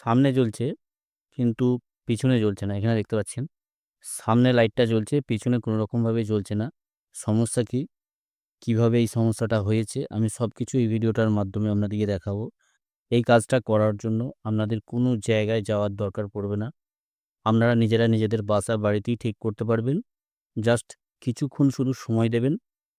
সামনে জ্বলছে কিন্তু পিছনে জ্বলছে না। এখানে দেখতে পাচ্ছেন। সামনে লাইটটা জ্বলছে, পিছনে কোনো রকমভাবে জ্বলছে না। সমস্যা কি? কীভাবে এই সমস্যাটা হয়েছে আমি সব কিছু এই ভিডিওটার মাধ্যমে আপনাদেরকে দেখাবো। এই কাজটা করার জন্য আপনাদের কোনো জায়গায় যাওয়ার দরকার পড়বে না। আপনারা নিজেরা নিজেদের বাসা বাড়িতেই ঠিক করতে পারবেন। জাস্ট কিছুক্ষণ শুধু সময় দেবেন।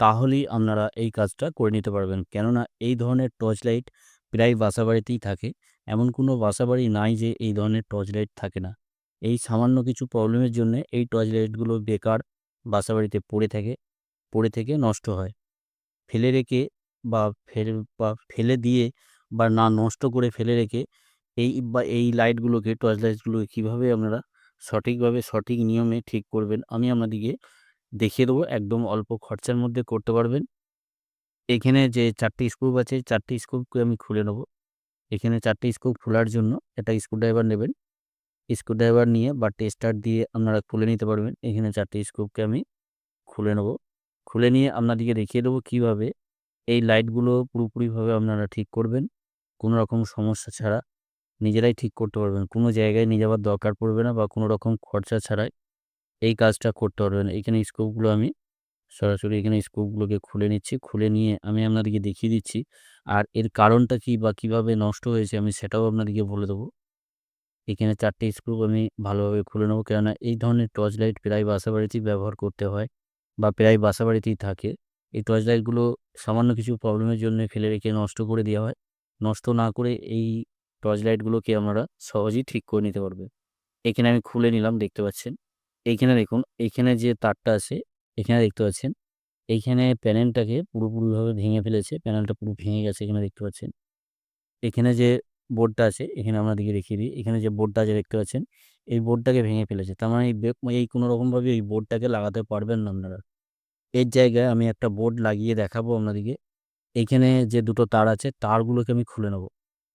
তাহলেই আপনারা এই কাজটা করে নিতে পারবেন। কেননা এই ধরনের টর্চ লাইট প্রায় বাসা বাড়িতেই থাকে। এমন কোনো বাসা বাড়ি নাই যে এই ধরনের টর্চ লাইট থাকে না। এই সামান্য কিছু প্রবলেমের জন্যে এই টর্চ লাইটগুলো বেকার বাসা বাড়িতে পড়ে থাকে, পড়ে থেকে নষ্ট হয়। ফেলে রেখে বা ফেলে বা ফেলে দিয়ে বা না নষ্ট করে ফেলে রেখে এই বা এই লাইটগুলোকে টর্চ লাইটগুলোকে কীভাবে আপনারা সঠিকভাবে সঠিক নিয়মে ঠিক করবেন আমি আপনাদেরকে দেখিয়ে দেবো। একদম অল্প খরচার মধ্যে করতে পারবেন। এখানে যে ৪ টি স্ক্রু আছে ৪ টি স্ক্রুকে আমি খুলে নেব। এখানে ৪ টি স্ক্রু খোলার জন্য একটা স্ক্রুড্রাইভার নেবেন। স্ক্রুড্রাইভার নিয়ে বা টেস্টার দিয়ে আপনারা খুলে নিতে পারবেন। এখানে ৪ টি স্ক্রুকে আমি খুলে নেব। খুলে নিয়ে আপনাদেরকে দেখিয়ে দেবো কীভাবে এই লাইটগুলো পুরোপুরিভাবে আপনারা ঠিক করবেন। কোনো রকম সমস্যা ছাড়া নিজেরাই ঠিক করতে পারবেন। কোনো জায়গায় নিয়ে যাওয়ার দরকার পড়বে না বা কোনো রকম খরচা ছাড়াই এই কাজটা করতে পারবেন। এখানে স্ক্রুগুলো আমি সরাসরি এখানে স্ক্রুগুলোকে খুলে নিচ্ছি। খুলে নিয়ে আমি আপনাদেরকে দেখিয়ে দিচ্ছি। আর এর কারণটা কী বা কীভাবে নষ্ট হয়েছে আমি সেটাও আপনাদেরকে বলে দেবো। এখানে ৪ টি স্ক্রু আমি ভালোভাবে খুলে নেব কেননা এই ধরনের টর্চ লাইট প্রায় বাসা বাড়িতেই ব্যবহার করতে হয় বা প্রায় বাসা বাড়িতেই থাকে। এই টর্চ লাইটগুলো সামান্য কিছু প্রবলেমের জন্য ফেলে রেখে নষ্ট করে দেওয়া হয়। নষ্ট না করে এই টর্চ লাইটগুলোকে আপনারা সহজেই ঠিক করে নিতে পারবেন। এখানে আমি খুলে নিলাম, দেখতে পাচ্ছেন। এইখানে দেখুন এইখানে যে তারটা আছে এখানে দেখতে পাচ্ছেন। এইখানে প্যানেলটাকে পুরোপুরিভাবে ভেঙে ফেলেছে। প্যানেলটা পুরো ভেঙে গেছে এখানে দেখতে পাচ্ছেন। এখানে যে বোর্ডটা আছে এখানে আপনাদেরকে দেখিয়ে দিই। এখানে যে বোর্ডটা আছে দেখতে পাচ্ছেন। এই বোর্ডটাকে ভেঙে ফেলেছে। তার মানে এই বে এই কোনো রকমভাবে এই বোর্ডটাকে লাগাতে পারবেন না আপনারা। এর জায়গায় আমি একটা বোর্ড লাগিয়ে দেখাবো আপনাদেরকে। এইখানে যে দুটো তার আছে তারগুলোকে আমি খুলে নেব।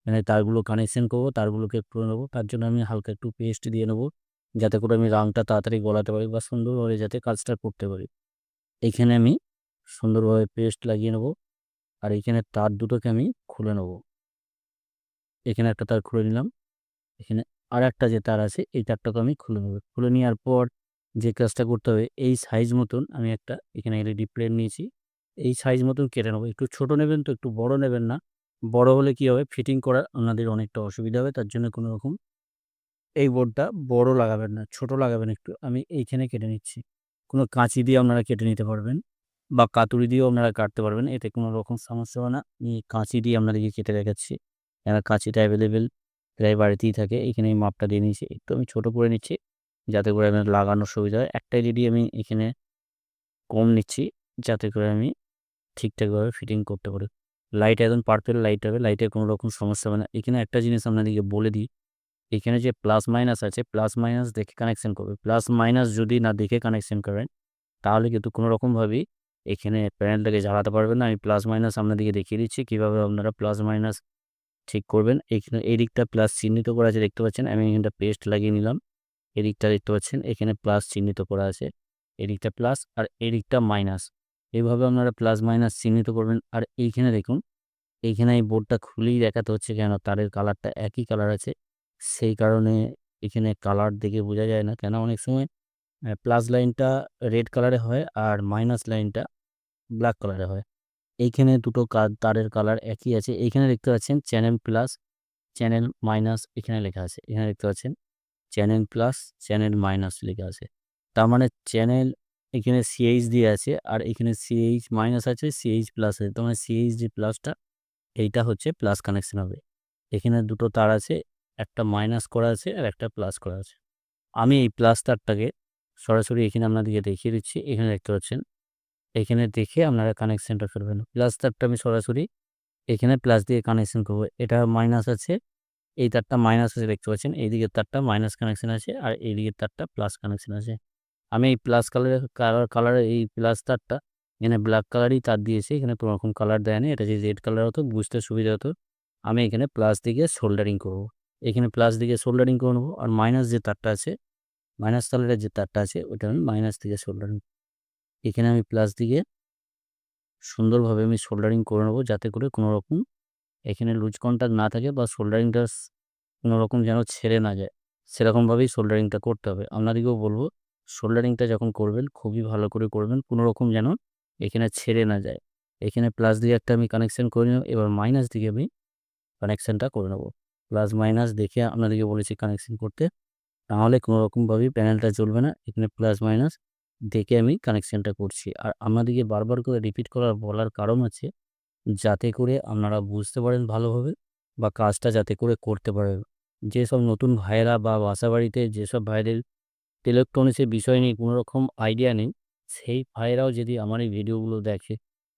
মানে তারগুলো কানেকশন করব, তারগুলোকে খুলে নেব। তার জন্য আমি হালকা একটু পেস্ট দিয়ে নেব। যাতে করে আমি রংটা তাড়াতাড়ি গলাতে পারি বা সুন্দরভাবে যাতে কাজটা করতে পারি। এইখানে আমি সুন্দরভাবে পেস্ট লাগিয়ে নেব। আর এইখানে তার দুটোকে আমি খুলে নেব। এখানে একটা তার খুলে নিলাম। এখানে আর একটা যে তার আছে, এই তারটাকে আমি খুলে নেব। খুলে নেওয়ার পর যে কাজটা করতে হবে, এই সাইজ মতন আমি একটা এখানে এলইডি প্লেট নিয়েছি। এই সাইজ মতন কেটে নেব। একটু ছোট নেবেন তো, একটু বড় নেবেন না। বড় হলে কী হবে ফিটিং করা আপনাদের অনেকটা অসুবিধা হবে। তার জন্য কোনো রকম এই বোর্ডটা বড় লাগাবেন না, ছোট লাগাবেন একটু। আমি এইখানে কেটে নিচ্ছি। কোনো কাঁচি দিয়ে আপনারা কেটে নিতে পারবেন বা কাতুরি দিয়েও আপনারা কাটতে পারবেন। এতে কোনো রকম সমস্যা হবে না। আমি কাঁচি দিয়ে আপনাদেরকে কেটে দেখাচ্ছি। কেননা কাঁচিটা অ্যাভেলেবেল প্রায় বাড়িতেই থাকে। এখানে আমি মাপটা দিয়ে নিয়েছি। একটু আমি ছোট করে নিচ্ছি। যাতে করে আপনার লাগানোর সুবিধা হয়। একটা এলইডি আমি এখানে কম নিচ্ছি যাতে করে আমি ঠিকঠাকভাবে ফিটিং করতে পারি। লাইট একদম পারফেক্ট লাইট হবে। লাইটের কোনো রকম সমস্যা হবে না। এখানে একটা জিনিস আপনাদেরকে বলে দিই। এখানে যে প্লাস মাইনাস আছে প্লাস মাইনাস দেখে কানেকশন করবে। প্লাস মাইনাস যদি না দেখে কানেকশন করেন, তাহলে কিন্তু কোনো রকমভাবেই এখানে প্যানেলটাকে জ্বালাতে পারবেন না। আমি প্লাস মাইনাস আপনাদেরকে দেখিয়ে দিচ্ছি, কীভাবে আপনারা প্লাস মাইনাস ঠিক করবেন। এইখানে এই দিকটা প্লাস চিহ্নিত করা আছে, দেখতে পাচ্ছেন। আমি এখানটা পেস্ট লাগিয়ে নিলাম। এদিকটা দেখতে পাচ্ছেন এখানে প্লাস চিহ্নিত করা আছে। এদিকটা প্লাস আর এদিকটা মাইনাস। এইভাবে আপনারা প্লাস মাইনাস চিহ্নিত করবেন। আর এইখানে দেখুন, এইখানে এই বোর্ডটা খুলেই দেখাতে হচ্ছে কেন তারের কালারটা একই কালার আছে। সেই কারণে এখানে কালার দেখে বোঝা যায় না। কেন অনেক সময় প্লাস লাইনটা রেড কালারে হয় আর মাইনাস লাইনটা ব্ল্যাক কালারে হয়। এইখানে দুটো তারের কালার একই আছে। এইখানে দেখতে পাচ্ছেন চ্যানেল প্লাস, চ্যানেল মাইনাস এখানে লেখা আছে। এখানে দেখতে পাচ্ছেন চ্যানেল প্লাস, চ্যানেল মাইনাস লেখা আছে। তার মানে চ্যানেল এখানে সিএইচ দিয়ে আছে আর এখানে সিএইচ মাইনাস আছে, সিএইচ প্লাস আছে। তার মানে সিএইচ যে প্লাসটা এইটা হচ্ছে প্লাস কানেকশন হবে। এখানে দুটো তার আছে। একটা মাইনাস করা আছে আর একটা প্লাস করা আছে। আমি এই প্লাস তারটাকে সরাসরি এখানে আপনাদেরকে দেখিয়ে দিচ্ছি। এখানে দেখতে পাচ্ছেন। এখানে দেখে আপনারা কানেকশনটা করবেন। প্লাস তারটা আমি সরাসরি এখানে প্লাস দিয়ে কানেকশন করব এটা মাইনাস আছে। এই তারটা মাইনাস আছে দেখতে পাচ্ছেন। এইদিকের তারটা মাইনাস কানেকশন আছে আর এইদিকের তারটা প্লাস কানেকশন আছে। আমি এই প্লাস কালারের কালার কালারের এই প্লাস তারটা এখানে ব্ল্যাক কালারই তার দিয়েছি। এখানে কোনো রকম কালার দেয়নি। এটা যদি রেড কালার হতো, বুঝতে সুবিধা হতো। আমি এখানে প্লাস দিকে সোল্ডারিং করব। এখানে প্লাস দিকে সোল্ডারিং করে নেব। আর মাইনাস যে তারটা আছে মাইনাস কালারের যে তারটা আছে ওটা আমি মাইনাস দিকে সোল্ডারিং এখানে আমি প্লাস দিকে সুন্দরভাবে আমি সোল্ডারিং করে নেব যাতে করে কোনো রকম এখানে লুজ কনট্যাক্ট না থাকে বা সোল্ডারিংটা কোনো রকম যেন ছেড়ে না যায়। সেরকমভাবেই সোল্ডারিংটা করতে হবে। আপনাদেরকেও বলব সোল্ডারিংটা যখন করবেন, খুবই ভালো করে করবেন কোনো রকম যেন এখানে ছেড়ে না যায়। এখানে প্লাস দিয়ে একটা আমি কানেকশান করে নেব, এবার মাইনাস দিকে আমি কানেকশানটা করে নেব। প্লাস মাইনাস দেখে আপনাদেরকে বলেছি কানেকশান করতে। তাহলে কোনো রকমভাবেই প্যানেলটা চলবে না, এখানে প্লাস মাইনাস দেখে আমি কানেকশানটা করছি। আর আমাদেরকে বারবার করে রিপিট করার বলার কারণ আছে যাতে করে আপনারা বুঝতে পারেন ভালোভাবে বা কাজটা যাতে করে করতে পারেন। যেসব নতুন ভাইয়েরা বা বাসা বাড়িতে যেসব ভাইদের ইলেকট্রনিক্সের বিষয় নিয়ে কোনো রকম আইডিয়া নেই, সেই ভাইয়েরাও যদি আমার এই ভিডিওগুলো দেখে,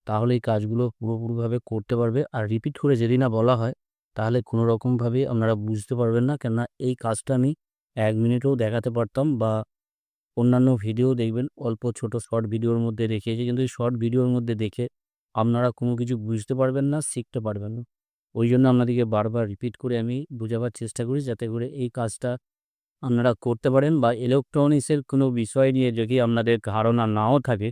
তাহলে এই কাজগুলো পুরোপুরিভাবে করতে পারবে। আর রিপিট করে যদি না বলা হয় তাহলে কোনো রকমভাবে আপনারা বুঝতে পারবেন না। কেননা এই কাজটা আমি এক মিনিটেও দেখাতে পারতাম বা অন্যান্য ভিডিও দেখবেন, অল্প ছোট শর্ট ভিডিওর মধ্যে দেখিয়েছি কিন্তু শর্ট ভিডিওর মধ্যে দেখে আপনারা কোনো কিছু বুঝতে পারবেন না, শিখতে পারবেন না। ওই জন্য আপনাদেরকে বারবার রিপিট করে আমি বোঝাবার চেষ্টা করি যাতে করে এই কাজটা আপনারা করতে পারেন বা ইলেকট্রনিক্সের কোনো বিষয় নিয়ে যদি আপনাদের ধারণা নাও থাকে,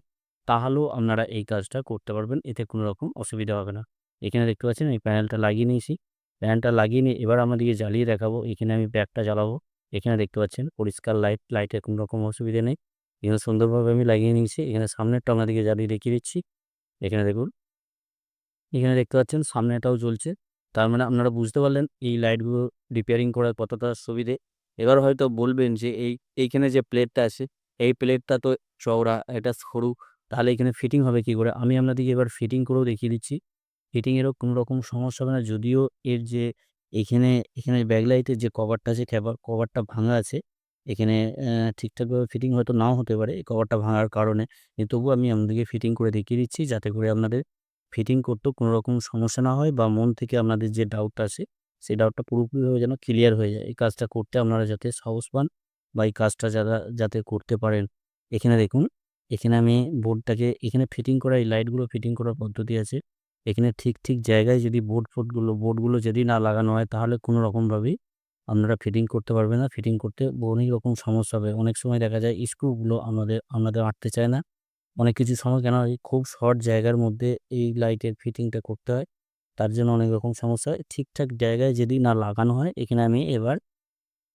তাহলেও আপনারা এই কাজটা করতে পারবেন, এতে কোনো রকম অসুবিধা হবে না। এখানে দেখতে পাচ্ছেন এই প্যানেলটা লাগিয়ে নিয়েছি। প্যানেলটা লাগিয়ে নিয়ে এবার আমাদেরকে জ্বালিয়ে দেখাবো। এখানে আমি ব্যাগটা জ্বালাবো। এখানে দেখতে পাচ্ছেন পরিষ্কার লাইট লাইটের কোনো রকম অসুবিধা নেই। এখানে সুন্দরভাবে আমি লাগিয়ে নিয়েছি। এখানে সামনেরটা আপনাদেরকে জ্বালিয়ে দেখিয়ে দিচ্ছি। এখানে দেখুন। এখানে দেখতে পাচ্ছেন সামনেটাও জ্বলছে। তার মানে আপনারা বুঝতে পারলেন এই লাইটগুলো রিপেয়ারিং করার কতটা সুবিধে। এবার হয়তো বলবেন যে এই, এইখানে যে প্লেটটা আছে, এই প্লেটটা তো চওড়া, এটা সরু। তাহলে এখানে ফিটিং হবে কি করে? আমি আপনাদেরকে এবার ফিটিং করেও দেখিয়ে দিচ্ছি। ফিটিংয়েরও কোনো রকম সমস্যা হবে না। যদিও এর যে এখানে এখানে ব্যাকলাইটের যে কভারটা আছে কভার কভারটা ভাঙা আছে, এখানে ঠিকঠাকভাবে ফিটিং হয়তো নাও হতে পারে। এই কভারটা ভাঙার কারণে তবুও আমি আপনাদেরকে ফিটিং করে দেখিয়ে দিচ্ছি, যাতে করে আপনাদের ফিটিং করতেও কোনো রকম সমস্যা না হয় বা মন থেকে আপনাদের যে ডাউটটা আছে, সেই ডাউটটা পুরোপুরিভাবে যেন ক্লিয়ার হয়ে যায়। এই কাজটা করতে আপনারা যাতে সাহস পান বা এই কাজটা যারা, যাতে করতে পারেন। এখানে দেখুন, এখানে আমি বোর্ডটাকে এখানে ফিটিং করা, এই লাইটগুলো ফিটিং করার পদ্ধতি আছে। এখানে ঠিক ঠিক জায়গায় যদি বোর্ড ফোর্ডগুলো বোর্ডগুলো যদি না লাগানো হয়, তাহলে কোনো রকমভাবেই আপনারা ফিটিং করতে পারবেন না। ফিটিং করতে অনেক রকম সমস্যা হবে। অনেক সময় দেখা যায় স্ক্রুগুলো আমাদের আপনাদের আঁটতে চায় না। অনেক কিছু সময় কেন খুব শর্ট জায়গার মধ্যে এই লাইটের ফিটিংটা করতে হয়। তার জন্য অনেক রকম সমস্যা হয়। ঠিকঠাক জায়গায় যদি না লাগানো হয়, এখানে আমি এবার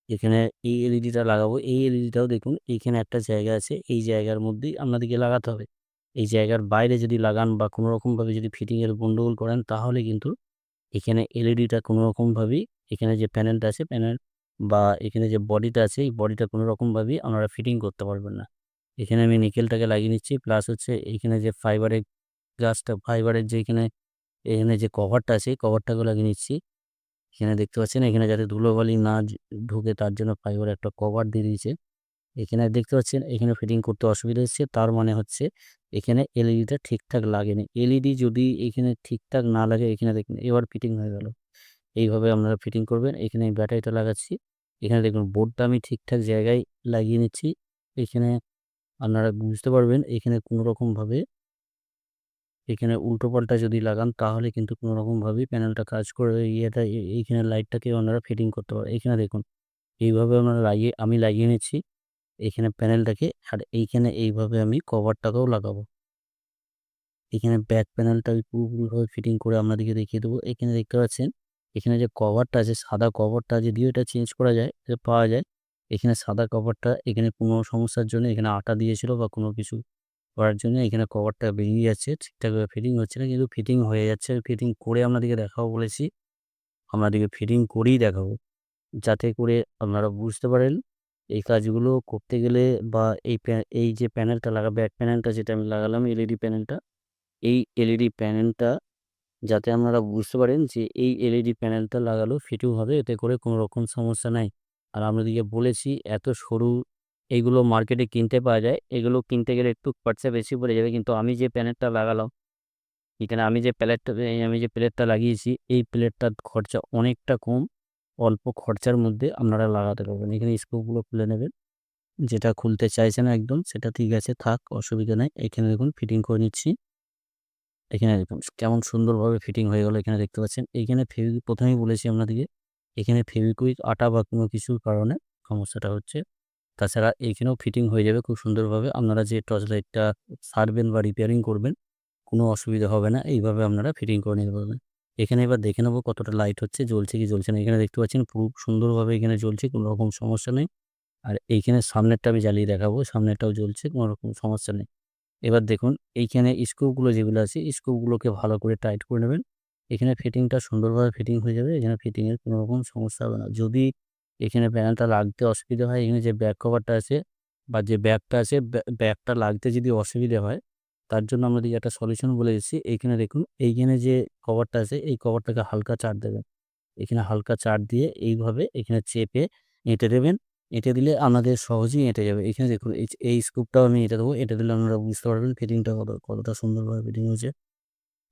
এখানে এই এলইডিটা লাগাবো। এই এলইডিটাও দেখুন এইখানে একটা জায়গা আছে। এই জায়গার মধ্যেই আপনাদেরকে লাগাতে হবে। এই জায়গার বাইরে যদি লাগান বা কোনো রকমভাবে যদি ফিটিংয়ের গন্ডগোল করেন, তাহলে কিন্তু এখানে এলইডিটা কোনো রকমভাবেই, এখানে যে প্যানেলটা আছে প্যানেল বা এখানে যে বডিটা আছে, এই বডিটা কোনো রকমভাবেই আপনারা ফিটিং করতে পারবেন না। এখানে আমি নিকেলটাকে লাগিয়ে নিচ্ছি প্লাস হচ্ছে এখানে যে ফাইবারের গাছটা ফাইবারের যে এখানে এখানে যে কভারটা আছে, এই কভারটাকে লাগিয়ে নিচ্ছি। এখানে দেখতে পাচ্ছেন, এখানে যাতে ধুলোবালি না ঢুকে, তার জন্য ফাইবার একটা কভার দিয়ে দিয়েছে। এখানে দেখতে পাচ্ছেন, এখানে ফিটিং করতে অসুবিধা হচ্ছে। তার মানে হচ্ছে এখানে এলইডিটা ঠিকঠাক লাগেনি। এলইডি যদি এখানে ঠিকঠাক না লাগে, এখানে দেখুন, এবার ফিটিং হয়ে গেল। এইভাবে আপনারা ফিটিং করবেন। এখানে ব্যাটারিটা লাগাচ্ছি। এখানে দেখুন বোর্ডটা আমি ঠিকঠাক জায়গায় লাগিয়ে নিচ্ছি। এখানে আপনারা বুঝতে পারবেন, এখানে কোনো রকমভাবে এখানে উল্টো পাল্টা যদি লাগান, তাহলে কিন্তু কোনো রকমভাবেই প্যানেলটা কাজ করে ইয়েটা এইখানে লাইটটাকে আপনারা ফিটিং করতে পারেন এখানে দেখুন, এইভাবে আমরা লাগিয়ে, আমি লাগিয়ে নিচ্ছি। এখানে প্যানেলটাকে আর এইখানে এইভাবে আমি কভারটাকেও লাগাবো। এখানে ব্যাক প্যানেলটা পুরোপুরিভাবে ফিটিং করে আপনাদেরকে দেখিয়ে দেবো। এখানে দেখতে পাচ্ছেন, এখানে যে কভারটা আছে, সাদা কভারটা যদিও এটা চেঞ্জ করা যায় পাওয়া যায়। এখানে সাদা কভারটা এখানে কোনো সমস্যার জন্য এখানে আটা দিয়েছিল বা কোনো কিছু করার জন্য এখানে কভারটা বেরিয়ে যাচ্ছে ঠিকঠাকভাবে ফিটিং হচ্ছে না, কিন্তু ফিটিং হয়ে যাচ্ছে। ফিটিং করে আপনাদেরকে দেখাবো বলেছি আপনাদেরকে ফিটিং করেই দেখাবো। যাতে করে আপনারা বুঝতে পারেন এই কাজগুলো করতে গেলে বা এই এই যে প্যানেলটা লাগা ব্যাক প্যানেলটা যেটা আমি লাগালাম, এলইডি প্যানেলটা, এই এলইডি প্যানেলটা যাতে আপনারা বুঝতে পারেন যে এই এলইডি প্যানেলটা লাগালো ফিটিং হবে, এতে করে কোনো রকম সমস্যা নাই। আর আপনাদেরকে বলেছি, এত সরু এইগুলো মার্কেটে কিনতে পাওয়া যায়, এগুলো কিনতে গেলে একটু খরচা বেশি পড়ে যাবে, কিন্তু আমি যে প্যানেলটা লাগালাম, এখানে আমি যে প্লেটটা আমি যে প্লেটটা লাগিয়েছি, এই প্লেটটার খরচা অনেকটা কম। অল্প খরচার মধ্যে আপনারা লাগাতে পারবেন। এখানে স্ক্রুগুলো খুলে নেবেন। যেটা খুলতে চাইছে না একদম, সেটা ঠিক আছে, থাক, অসুবিধা নেই। এখানে দেখুন ফিটিং করে নিচ্ছি। এখানে দেখুন কেমন সুন্দরভাবে ফিটিং হয়ে গেল এখানে দেখতে পাচ্ছেন। এইখানে ফেবি, প্রথমেই বলেছি আপনাদেরকে, এখানে ফেবিকুইক আটা বা কোনো কিছুর কারণে সমস্যাটা হচ্ছে। তাছাড়া এখানেও ফিটিং হয়ে যাবে খুব সুন্দরভাবে। আপনারা যে টর্চ লাইটটা সারবেন বা রিপেয়ারিং করবেন, কোনো অসুবিধা হবে না। এইভাবে আপনারা ফিটিং করে নিতে পারবেন। এখানে এবার দেখে নেব কতটা লাইট হচ্ছে, জ্বলছে কি জ্বলছে না। এখানে দেখতে পাচ্ছেন খুব সুন্দরভাবে এখানে জ্বলছে, কোনো রকম সমস্যা নেই। আর এইখানে সামনেরটা আমি জ্বালিয়ে দেখাবো, সামনেরটাও জ্বলছে, কোনো রকম সমস্যা নেই। এবার দেখুন, এইখানে স্ক্রুগুলো যেগুলো আছে স্ক্রুগুলোকে ভালো করে টাইট করে নেবেন। এখানে ফিটিংটা সুন্দরভাবে ফিটিং হয়ে যাবে, এখানে ফিটিংয়ের কোনো রকম সমস্যা হবে না। যদি এখানে প্যানেলটা লাগতে অসুবিধা হয়, এখানে যে ব্যাক কভারটা আছে বা যে ব্যাগটা আছে ব্যাগটা লাগতে যদি অসুবিধা হয় তার জন্য আমরা যে একটা সলিউশন বলে দিচ্ছি। এইখানে দেখুন, এইখানে যে কভারটা আছে, এই কভারটাকে হালকা চার দেবেন। এখানে হালকা চার দিয়ে এইভাবে এখানে চেপে এঁটে দেবেন। এঁটে দিলে আপনাদের সহজেই এঁটে যাবে। এখানে দেখুন, এই এই স্কুপটাও আমি এঁটে দেবো। এঁটে দিলে আপনারা বুঝতে পারবেন ফিটিংটা কত, কতটা সুন্দরভাবে ফিটিং হয়েছে।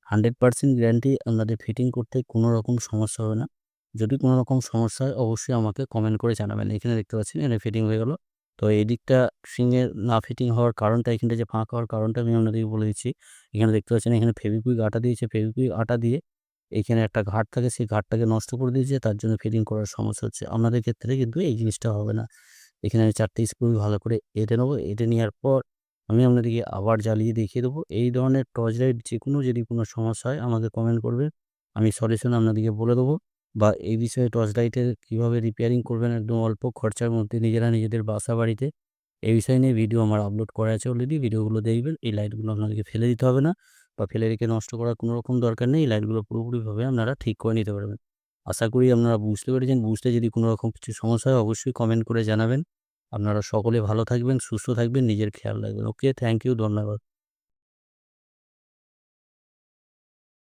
হান্ড্রেড পার্সেন্ট গ্যারান্টি আপনাদের ফিটিং করতে কোনো রকম সমস্যা হবে না। যদি কোনো রকম সমস্যা হয়, অবশ্যই আমাকে কমেন্ট করে জানাবেন। এখানে দেখতে পাচ্ছেন, এখানে ফিটিং হয়ে গেল। তো এই দিকটা সিংয়ের না ফিটিং হওয়ার কারণটা, এখানটা যে ফাঁকা হওয়ার কারণটা আমি আপনাদেরকে বলে দিচ্ছি। এখানে দেখতে পাচ্ছেন, এখানে ফেভিকুইক আটা দিয়েছে। ফেভিকুইক আটা দিয়ে এখানে একটা ঘাট থাকে, সেই ঘাটটাকে নষ্ট করে দিয়েছে। তার জন্য ফিটিং করার সমস্যা হচ্ছে। আপনাদের ক্ষেত্রে কিন্তু এই জিনিসটা হবে না। এখানে আমি চারটে স্ক্রু ভালো করে এঁটে নেব। এঁটে নেওয়ার পর আমি আপনাদেরকে আবার জ্বালিয়ে দেখিয়ে দেবো। এই ধরনের টর্চ লাইট যে কোনো যদি কোনো সমস্যা হয় আমাকে কমেন্ট করবে আমি সলিউশন আপনাদেরকে বলে দেবো। বা এই বিষয়ে টর্চ লাইটের কীভাবে রিপেয়ারিং করবেন একদম অল্প খরচার মধ্যে নিজেরা নিজেদের বাসা বাড়িতে, এই বিষয় নিয়ে ভিডিও আমার আপলোড করা আছে অলরেডি ভিডিওগুলো দেখবেন, এই লাইটগুলো আপনাদেরকে ফেলে দিতে হবে না বা ফেলে রেখে নষ্ট করার কোনো রকম দরকার নেই। এই লাইটগুলো পুরোপুরিভাবে আপনারা ঠিক করে নিতে পারবেন। আশা করি আপনারা বুঝতে পেরেছেন। বুঝতে যদি কোনো রকম কিছু সমস্যা হয় অবশ্যই কমেন্ট করে জানাবেন। আপনারা সকলে ভালো থাকবেন, সুস্থ থাকবেন, নিজের খেয়াল রাখবেন। ওকে থ্যাংক ইউ ধন্যবাদ।